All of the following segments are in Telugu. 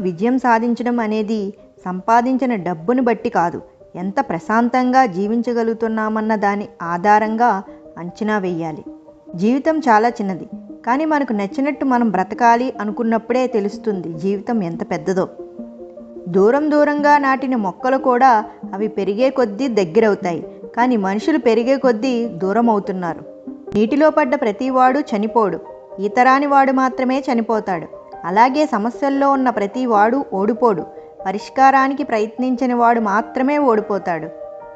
విజయం సాధించడం అనేది సంపాదించిన డబ్బును బట్టి కాదు. ఎంత ప్రశాంతంగా జీవించగలుగుతున్నామన్న దాని ఆధారంగా అంచనా వేయాలి. జీవితం చాలా చిన్నది. కానీ మనకు నచ్చినట్టు మనం బ్రతకాలి అనుకున్నప్పుడే తెలుస్తుంది జీవితం ఎంత పెద్దదో. దూరం దూరంగా నాటిన మొక్కలు కూడా అవి పెరిగే కొద్దీ దగ్గరవుతాయి. కానీ మనుషులు పెరిగే కొద్దీ దూరం అవుతున్నారు నీటిలో పడ్డ ప్రతివాడు చనిపోడు. ఈతరాని వాడు మాత్రమే చనిపోతాడు. అలాగే సమస్యల్లో ఉన్న ప్రతి వాడు ఓడిపోడు. పరిష్కారానికి ప్రయత్నించని వాడు మాత్రమే ఓడిపోతాడు.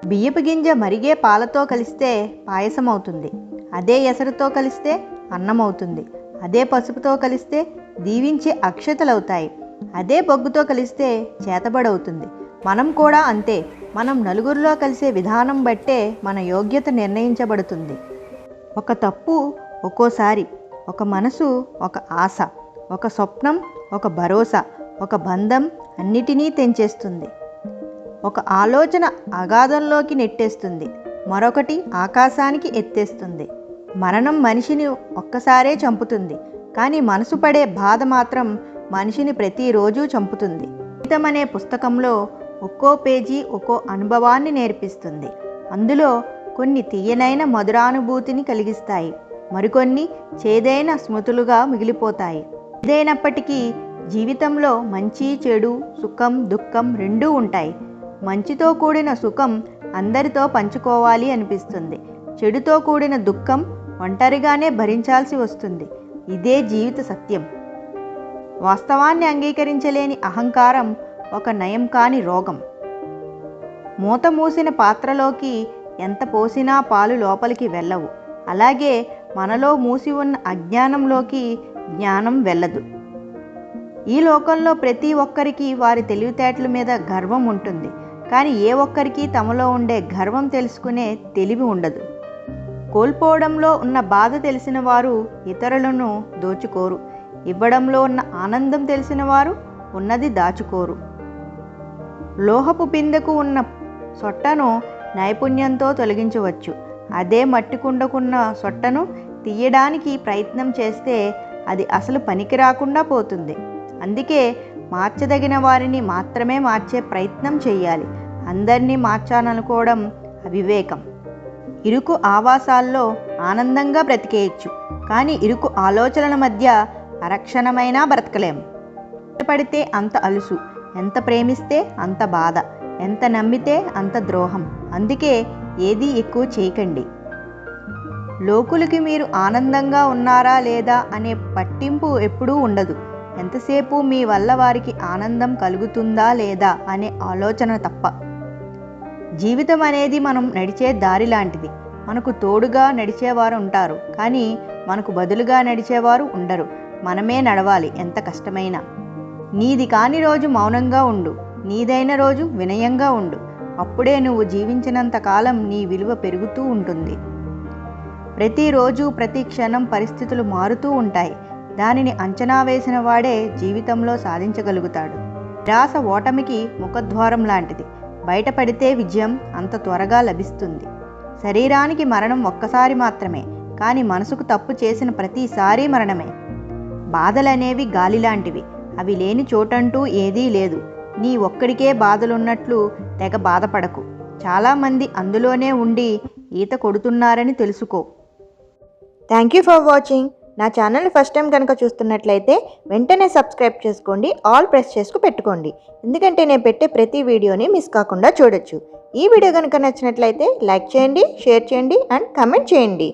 బియ్యపు గింజ మరిగే పాలతో కలిస్తే పాయసం అవుతుంది అదే ఎసరుతో కలిస్తే అన్నం అవుతుంది అదే పసుపుతో కలిస్తే దీవించే అక్షతలవుతాయి. అదే బొగ్గుతో కలిస్తే చేతబడవుతుంది. మనం కూడా అంతే. మనం నలుగురిలో కలిసే విధానం బట్టే మన యోగ్యత నిర్ణయించబడుతుంది. ఒక తప్పు ఒక్కోసారి ఒక మనసు ఒక ఆశ ఒక స్వప్నం ఒక భరోసా ఒక బంధం అన్నిటినీ తెంచేస్తుంది. ఒక ఆలోచన అగాధంలోకి నెట్టేస్తుంది. మరొకటి ఆకాశానికి ఎత్తేస్తుంది. మరణం మనిషిని ఒక్కసారే చంపుతుంది. కానీ మనసు పడే బాధ మాత్రం మనిషిని ప్రతిరోజు చంపుతుంది. జీవితం అనే పుస్తకంలో ఒక్కో పేజీ ఒక్కో అనుభవాన్ని నేర్పిస్తుంది. అందులో కొన్ని తీయనైన మధురానుభూతిని కలిగిస్తాయి. మరికొన్ని చేదైన స్మృతులుగా మిగిలిపోతాయి. ఏదైనప్పటికీ జీవితంలో మంచి చెడు సుఖం దుఃఖం రెండూ ఉంటాయి. మంచితో కూడిన సుఖం అందరితో పంచుకోవాలి అనిపిస్తుంది. చెడుతో కూడిన దుఃఖం ఒంటరిగానే భరించాల్సి వస్తుంది. ఇదే జీవిత సత్యం. వాస్తవాన్ని అంగీకరించలేని అహంకారం ఒక నయం కాని రోగం. మూత మూసిన పాత్రలోకి ఎంత పోసినా పాలు లోపలికి వెళ్ళవు. అలాగే మనలో మూసి ఉన్న అజ్ఞానంలోకి జ్ఞానం వెళ్ళదు. ఈ లోకంలో ప్రతి ఒక్కరికి వారి తెలివితేటల మీద గర్వం ఉంటుంది. కానీ ఏ ఒక్కరికి తమలో ఉండే గర్వం తెలుసుకునే తెలివి ఉండదు. కోల్పోవడంలో ఉన్న బాధ తెలిసిన వారు ఇతరులను దోచుకోరు. ఇవ్వడంలో ఉన్న ఆనందం తెలిసిన వారు ఉన్నది దాచుకోరు. లోహపు బిందెకు ఉన్న సొట్టను నైపుణ్యంతో తొలగించవచ్చు. అదే మట్టి కుండకున్న సొట్టను తీయడానికి ప్రయత్నం చేస్తే అది అసలు పనికి రాకుండా పోతుంది. అందుకే మార్చదగిన వారిని మాత్రమే మార్చే ప్రయత్నం చేయాలి. అందరినీ మార్చాలనుకోవడం అవివేకం. ఇరుకు ఆవాసాల్లో ఆనందంగా బ్రతికేయచ్చు. కానీ ఇరుకు ఆలోచనల మధ్య అరక్షణమైనా బ్రతకలేం. పడితే అంత అలుసు ఎంత ప్రేమిస్తే అంత బాధ ఎంత నమ్మితే అంత ద్రోహం. అందుకే ఏది ఎక్కువ చేయకండి. లోకులకి మీరు ఆనందంగా ఉన్నారా లేదా అనే పట్టింపు ఎప్పుడూ ఉండదు. ఎంతసేపు మీ వల్ల వారికి ఆనందం కలుగుతుందా లేదా అనే ఆలోచన తప్ప. జీవితం అనేది మనం నడిచే దారి లాంటిది. మనకు తోడుగా నడిచేవారు ఉంటారు. కానీ మనకు బదులుగా నడిచేవారు ఉండరు. మనమే నడవాలి ఎంత కష్టమైనా. నీది కాని రోజు మౌనంగా ఉండు. నీదైన రోజు వినయంగా ఉండు. అప్పుడే నువ్వు జీవించినంత కాలం నీ విలువ పెరుగుతూ ఉంటుంది. ప్రతిరోజు ప్రతి క్షణం పరిస్థితులు మారుతూ ఉంటాయి. దానిని అంచనా వేసిన వాడే జీవితంలో సాధించగలుగుతాడు. నిరాశ ఓటమికి ముఖద్వారం లాంటిది. బయటపడితే విజయం అంత త్వరగా లభిస్తుంది. శరీరానికి మరణం ఒక్కసారి మాత్రమే కానీ మనసుకు తప్పు చేసిన ప్రతిసారి మరణమే. బాధలనేవి గాలి లాంటివి అవి లేని చోటంటూ ఏదీ లేదు. నీ ఒక్కడికే బాధలున్నట్లు తెగ బాధపడకు. చాలామంది అందులోనే ఉండి ఈత కొడుతున్నారని తెలుసుకో. థ్యాంక్ యూ ఫర్ వాచింగ్ నా ఛానల్ ఫస్ట్ టైం కనుక చూస్తున్నట్లయితే వెంటనే సబ్స్క్రైబ్ చేసుకోండి ఆల్ ప్రెస్ చేసుకు పెట్టుకోండి. ఎందుకంటే నేను పెట్టే ప్రతి వీడియోని మిస్ కాకుండా చూడొచ్చు. ఈ వీడియో కనుక నచ్చినట్లయితే లైక్ చేయండి షేర్ చేయండి అండ్ కమెంట్ చేయండి.